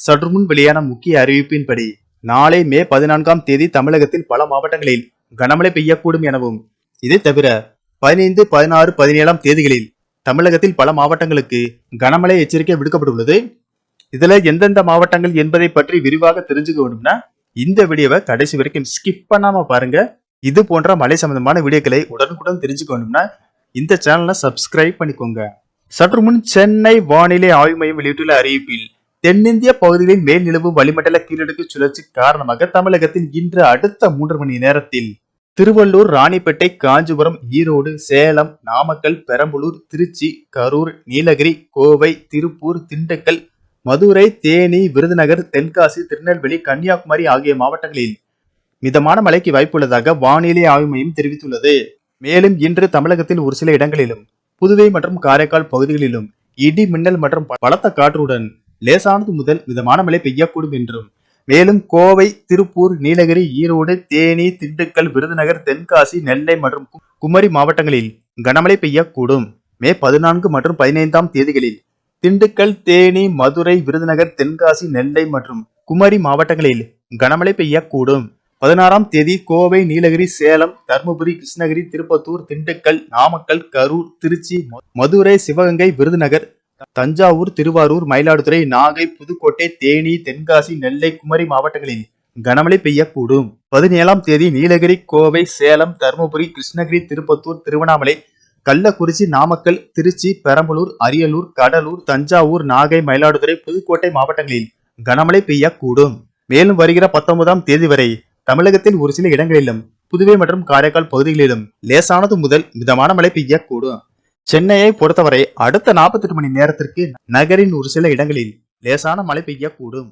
சற்றுமுன் வெளியான முக்கிய அறிவிப்பின்படி நாளை மே பதினான்காம் தேதி தமிழகத்தில் பல மாவட்டங்களில் கனமழை பெய்யக்கூடும் எனவும் இதை தவிர பதினைந்து பதினாறு பதினேழாம் தேதிகளில் தமிழகத்தில் பல மாவட்டங்களுக்கு கனமழை எச்சரிக்கை விடுக்கப்பட்டுள்ளது. இதுல எந்தெந்த மாவட்டங்கள் என்பதை பற்றி விரிவாக தெரிஞ்சுக்க வேண்டும்னா இந்த வீடியோவை கடைசி வரைக்கும் ஸ்கிப் பண்ணாம பாருங்க. இது போன்ற மழை சம்பந்தமான வீடியோக்களை உடனுக்குடன் தெரிஞ்சுக்க வேண்டும்னா இந்த சேனலை சப்ஸ்கிரைப் பண்ணிக்கோங்க. சற்று முன் சென்னை வானிலை ஆய்வு மையம் வெளியிட்டுள்ள அறிவிப்பில் தென்னிந்திய பகுதிகளின் மேல் நிலவும் வளிமண்டல கீழடுக்கு சுழற்சி காரணமாக தமிழகத்தில் இன்று அடுத்த மூன்று மணி நேரத்தில் திருவள்ளூர் ராணிப்பேட்டை காஞ்சிபுரம் ஈரோடு சேலம் நாமக்கல் பெரம்பலூர் திருச்சி கரூர் நீலகிரி கோவை திருப்பூர் திண்டுக்கல் மதுரை தேனி விருதுநகர் தென்காசி திருநெல்வேலி கன்னியாகுமரி ஆகிய மாவட்டங்களில் மிதமான மழைக்கு வாய்ப்புள்ளதாக வானிலை ஆய்வு மையம் தெரிவித்துள்ளது. மேலும் இன்று தமிழகத்தில் ஒரு சில இடங்களிலும் புதுவை மற்றும் காரைக்கால் பகுதிகளிலும் இடி மின்னல் மற்றும் பலத்த காற்றுடன் லேசானது முதல் மிதமான மழை பெய்யக்கூடும் என்றும் மேலும் கோவை திருப்பூர் நீலகிரி ஈரோடு தேனி திண்டுக்கல் விருதுநகர் தென்காசி நெல்லை மற்றும் குமரி மாவட்டங்களில் கனமழை பெய்யக்கூடும். மே பதினான்கு மற்றும் பதினைந்தாம் தேதிகளில் திண்டுக்கல் தேனி மதுரை விருதுநகர் தென்காசி நெல்லை மற்றும் குமரி மாவட்டங்களில் கனமழை பெய்யக்கூடும். பதினாறாம் தேதி கோவை நீலகிரி சேலம் தருமபுரி கிருஷ்ணகிரி திருப்பத்தூர் திண்டுக்கல் நாமக்கல் கரூர் திருச்சி மதுரை சிவகங்கை விருதுநகர் தஞ்சாவூர் திருவாரூர் மயிலாடுதுறை நாகை புதுக்கோட்டை தேனி தென்காசி நெல்லை குமரி மாவட்டங்களில் கனமழை பெய்யக்கூடும். பதினேழாம் தேதி நீலகிரி கோவை சேலம் தருமபுரி கிருஷ்ணகிரி திருப்பத்தூர் திருவண்ணாமலை கள்ளக்குறிச்சி நாமக்கல் திருச்சி பெரம்பலூர் அரியலூர் கடலூர் தஞ்சாவூர் நாகை மயிலாடுதுறை புதுக்கோட்டை மாவட்டங்களில் கனமழை பெய்யக்கூடும். மேலும் வருகிற பத்தொன்பதாம் தேதி வரை தமிழகத்தில் ஒரு சில இடங்களிலும் புதுவை மற்றும் காரைக்கால் பகுதிகளிலும் லேசானது முதல் மிதமான மழை பெய்யக்கூடும். சென்னையை பொறுத்தவரை அடுத்த 48 மணி நேரத்திற்கு நகரின் ஒரு சில இடங்களில் லேசான மழை பெய்யக்கூடும்.